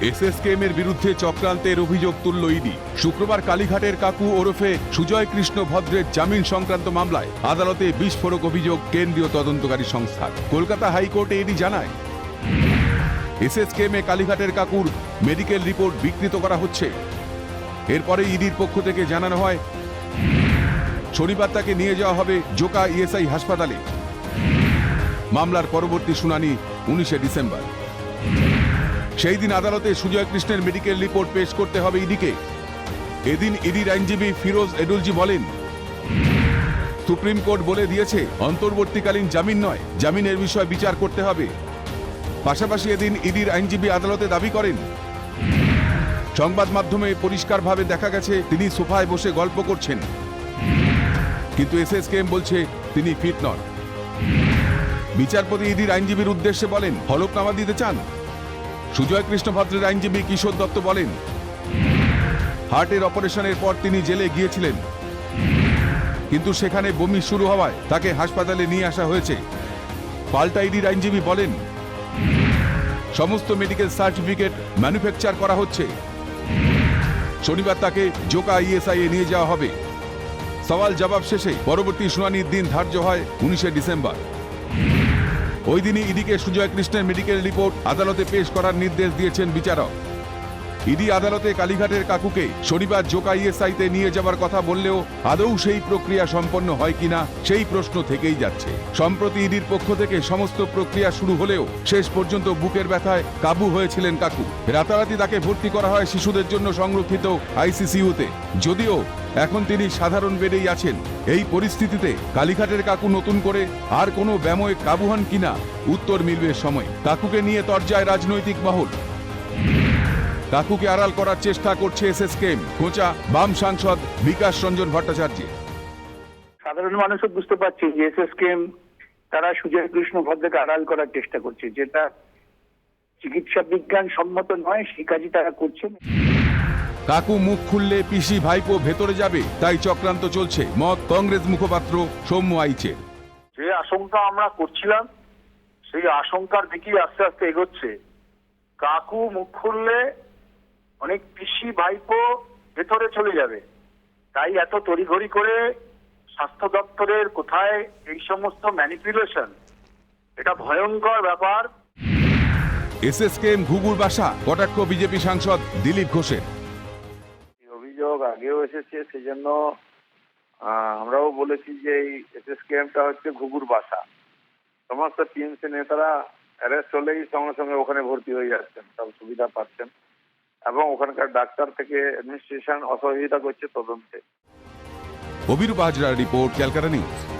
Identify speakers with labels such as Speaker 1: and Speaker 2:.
Speaker 1: SSKM এর বিরুদ্ধে চক্রান্তের অভিযোগ তুলল ইডি। শুক্রবার কালীঘাটের কাকু ওরফে সুজয় কৃষ্ণ ভদ্রের জামিন সংক্রান্ত মামলায় আদালতে বিস্ফোরক অভিযোগ কেন্দ্রীয় তদন্তকারী সংস্থার। কলকাতা হাইকোর্টে ইডি জানায় এসএসকেএম কালীঘাটের কাকুর মেডিকেল রিপোর্ট বিকৃত করা হচ্ছে। এরপরে ইডির পক্ষ থেকে জানানো হয়, শনিবার তাকে নিয়ে যাওয়া হবে জোকা ইএসআই হাসপাতালে। মামলার পরবর্তী শুনানি উনিশে ডিসেম্বর। সেই দিন আদালতে সুজয় কৃষ্ণের মেডিকেল রিপোর্ট পেশ করতে হবে ইডিকে। এদিন ইডির আইনজীবী ফিরোজ এডুলজি বলেন, সুপ্রিম কোর্ট বলে দিয়েছে, অন্তর্বর্তীকালীন জামিন নয়, জামিনের বিষয় বিচার করতে হবে। পাশাপাশি এদিন ইডির আইনজীবী আদালতে দাবি করেন, সংবাদ মাধ্যমে পরিষ্কারভাবে দেখা গেছে, তিনি সোফায় বসে গল্প করছেন। কিন্তু এস এস এসএসকেএম বলছে, তিনি ফিট নন। বিচারপতি ইডির আইনজীবীর উদ্দেশ্যে বলেন, হলফনামা দিতে চান? সুজয় কৃষ্ণ ভদ্রের আইনজীবী কিশোর দত্ত বলেন, হার্টের অপারেশনের পর তিনি জেলে গিয়েছিলেন। কিন্তু সেখানে বমি শুরু হওয়ায় তাকে হাসপাতালে নিয়ে আসা হয়েছে। পাল্টা ইডির আইনজীবী বলেন, সমস্ত মেডিকেল সার্টিফিকেট ম্যানুফ্যাকচার করা হচ্ছে। শনিবার তাকে জোকা ইএসআই এ নিয়ে যাওয়া হবে। সওয়াল জবাব শেষে পরবর্তী শুনানির দিন ধার্য হয় উনিশে ডিসেম্বর। ওই দিনই ইডিকে সুজয় কৃষ্ণের মেডিকেল রিপোর্ট আদালতে পেশ করার নির্দেশ দিয়েছেন বিচারক। ইডি আদালতে কালীঘাটের কাকুকে শনিবার জোকা ইএসআইতে নিয়ে যাওয়ার কথা বললেও আদৌ সেই প্রক্রিয়া সম্পন্ন হয় কিনা সেই প্রশ্ন থেকেই যাচ্ছে। সম্প্রতি ইডির পক্ষ থেকে সমস্ত প্রক্রিয়া শুরু হলেও শেষ পর্যন্ত বুকের ব্যথায় কাবু হয়েছিলেন কাকু। রাতারাতি তাকে ভর্তি করা হয় শিশুদের জন্য সংরক্ষিত আইসিসিউতে। যদিও এখন তিনি সাধারণ বেডেই আছেন, এই পরিস্থিতিতে কালীঘাটের কাকু নতুন করে আর কোনো ব্যাময়ে কাবু হন কিনা উত্তর মিলবে সময়। কাকুকে নিয়ে তরজায় রাজনৈতিক মহল। কাকুকে আড়াল করার চেষ্টা করছে এসএসকেএম কোচা বাম সাংসদ বিকাশ রঞ্জন ভট্টাচার্য।
Speaker 2: সাধারণ মানুষও বুঝতে পারছে যে এসএসকেএম তারা সুজয় কৃষ্ণ ভদ্রকে আড়াল করার চেষ্টা করছে যেটা চিকিৎসা বিজ্ঞান সম্মত নয় সেই কাজই তারা করছে
Speaker 1: কাকু মুখ খুললে পিসি ভাইপো ভেতরে যাবে তাই চক্রান্ত চলছে। মত কংগ্রেস মুখপাত্র সৌম্য আইচের।
Speaker 3: যে আশঙ্কা আমরা করছিলাম সেই আশঙ্কার দিকেই আস্তে আস্তে এগোচ্ছে। কাকু মুখ খুললে অনেক পিসি ভাইপো ভেতরে চলে যাবে। তাই এত তড়িঘড়ি করে স্বাস্থ্য দপ্তরের কোথায় এই সমস্ত ম্যানিপুলেশন এটা ভয়ঙ্কর ব্যাপার।
Speaker 1: এসএসকেএম ঘুঘুর বাসা কটাক্ষ বিজেপি সাংসদ দিলীপ ঘোষের।
Speaker 4: অভিযোগ আগেও এসেছে সেজন্য আমরাও বলেছি যে এই এসএস ক্যাম্পটা হচ্ছে ঘুঘুর বাসা। সমস্ত টিএমসি নেতারা অ্যারেস্ট হলেই সঙ্গে সঙ্গে ওখানে ভর্তি হয়ে যাচ্ছেন সব সুবিধা পাচ্ছেন। এবং ওখানকার ডাক্তার থেকে অ্যাডমিনিস্ট্রেশন অসহযোগিতা করছে তদন্তে।
Speaker 1: হাজরার রিপোর্ট ক্যালকাটা নিউজ।